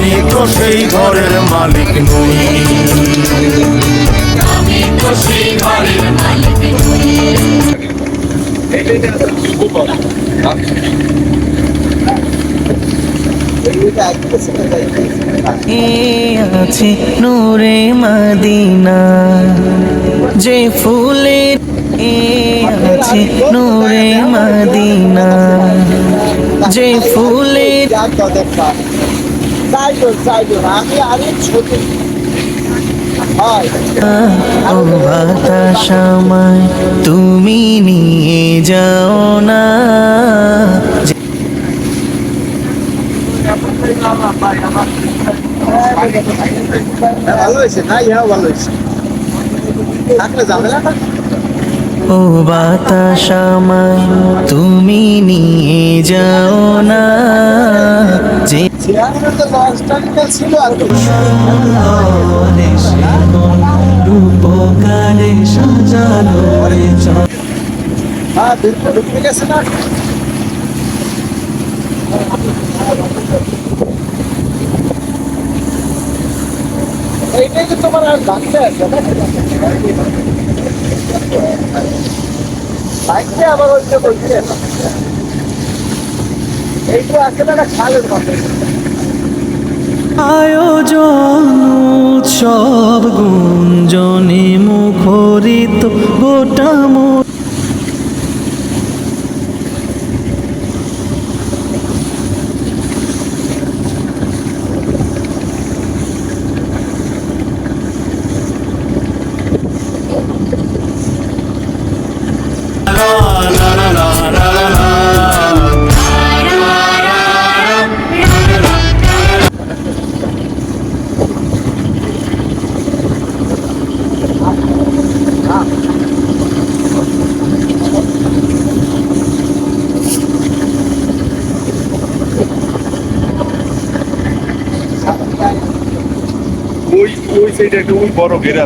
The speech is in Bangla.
আমি তো সেই ঘরের মালিক নই। এ আছে নূরে মদিনা যে ফুলের এ আছে নূরে মদিনা যে ফুলের আমি আরে ছোট। ও বাতাস আমায় তুমি নিয়ে যাও না। যে ভালো হয়েছে না? ইহা ভালো হয়েছে। থাকলে ঝামেলা ও বাতাস আমায় তুমি নিয়ে যাও না। ছিল আর রূপকারে সাজানো হ্যাঁ গেছে না। এইটাই তো তোমার আর লাগতে আছে না আবার যে বলছে। এইটা আছে না খালের মধ্যে। আয়োজন উৎসব গুঞ্জনে মুখরিত গোটা ওই ওই সাইডে একটা ওই বড় গেরা